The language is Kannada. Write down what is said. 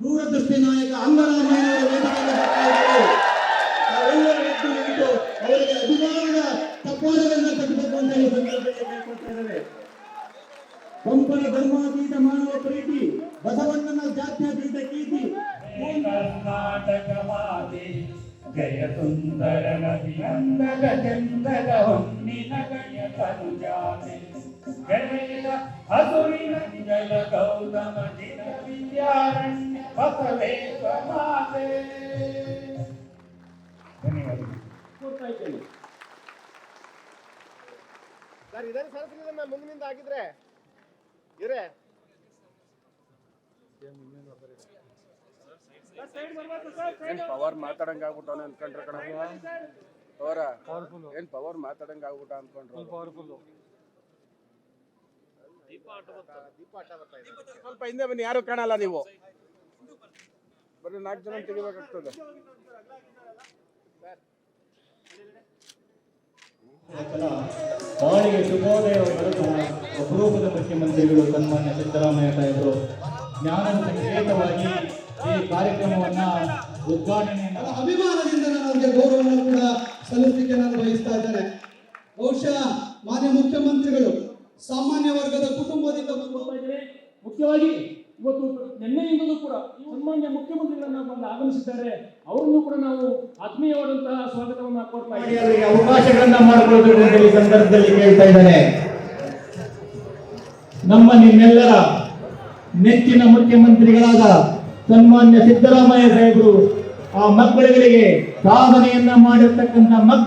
ದೂರದೃಷ್ಟಿ ನಾಯಕ ಅಂಗರಾಮಯ್ಯ. ತಾವೆಲ್ಲರೂ ಎದ್ದು ನಿಂತು ಅವರಿಗೆ ಅಭಿಮಾನದ ತಪ್ಪಾದವನ್ನು ಕಟ್ಟಬೇಕು ಅಂತ ಈ ಸಂದರ್ಭದಲ್ಲಿ ಕೇಳ್ಕೊಳ್ತಾ ಪಂಪನ ಧರ್ಮಾತೀತ ಮಾನವ ಪ್ರೀತಿ, ಬಸವಣ್ಣನ ಜಾತ್ಯತೀತ ಕೀರ್ತಿ. ಕರ್ನಾಟಕ ಮಾತೆ, ಜಯ ಸುಂದರ ನದಿ ಅಂದಗ ಚಂದಗ ಹೊನ್ನಿನ ಗಯ ತನುಜಾತೆ ಗಣೇಶ ಹಸುರಿನ ಜಲ ಗೌತಮ ದಿನ ಸರ್ ಇದನ್ನು ಸರಸ್ವತಿ ಮುಂದಿನಿಂದ ಆಗಿದ್ರೆ ಇವ್ರೆ. ಏನ್ ಪವರ್ ಮಾತಾಡಂಗ ಆಗ್ಬಿಟ್ಟವನ ಅನ್ಕೊಂಡ್ರೆ ಕಣ ಅವರ ಏನ್ ಪವರ್ ಮಾತಾಡಂಗ ಆಗ್ಬಿಟ್ಟ ಅನ್ಕೊಂಡ್ರು? ದೀಪ ಆಟ ಬರ್ತಾ ಇದೆ ಸ್ವಲ್ಪ ಹಿಂದೆ ಬನ್ನಿ ಯಾರು ಕಾಣಲ್ಲ ನೀವು? ಬರೀ ನಾಲ್ಕು ಜನ ತೆಗಿಬೇಕಾಗ್ತದೆ. ಬಾಳಿಗೆ ಶುಭೋದಯ ಅಪರೂಪದ ಮುಖ್ಯಮಂತ್ರಿಗಳು ಸನ್ಮಾನ್ಯ ಸಿದ್ದರಾಮಯ್ಯ ಸಾಹೇಬರು ಜ್ಞಾನದ ಸಂಕೇತವಾಗಿ ಈ ಕಾರ್ಯಕ್ರಮವನ್ನ ಉದ್ಘಾಟನೆಯನ್ನ ಅಭಿಮಾನದಿಂದ ನಾನು ಅವರಿಗೆ ಗೌರವವನ್ನು ಕೂಡ ಸಲ್ಲಿಸಲಿಕ್ಕೆ ನಾನು ಬಯಸ್ತಾ ಇದ್ದೇನೆ. ಬಹುಶಃ ಮಾನ್ಯ ಮುಖ್ಯಮಂತ್ರಿಗಳು ಸಾಮಾನ್ಯ ವರ್ಗದ ಕುಟುಂಬದಿಂದ ಬಂದು ಮುಖ್ಯವಾಗಿ ಇವತ್ತು ನಿನ್ನೆಯಿಂದಲೂ ಕೂಡ ಸನ್ಮಾನ್ಯ ಮುಖ್ಯಮಂತ್ರಿಗಳನ್ನ ಬಂದು ಆಗಮಿಸಿದ್ದಾರೆ. ಅವರನ್ನು ಕೂಡ ನಾವು ಆತ್ಮೀಯವಾದಂತಹ ಸ್ವಾಗತವನ್ನು ಕೊಡ್ತಾ ಇದ್ದೀವಿ. ಅವಕಾಶಗಳನ್ನ ಮಾಡಿಕೊಳ್ಬೇಕು ಈ ಸಂದರ್ಭದಲ್ಲಿ ಕೇಳ್ತಾ ಇದ್ದಾರೆ ನಮ್ಮ ನಿಮ್ಮೆಲ್ಲರ ನೆಚ್ಚಿನ ಮುಖ್ಯಮಂತ್ರಿಗಳಾದ ಸನ್ಮಾನ್ಯ ಸಿದ್ದರಾಮಯ್ಯ ಸಾಹೇಬರು ಆ ಮಕ್ಕಳುಗಳಿಗೆ ಸಾಧನೆಯನ್ನ ಮಾಡಿರ್ತಕ್ಕಂಥ ಮಕ್ಕಳು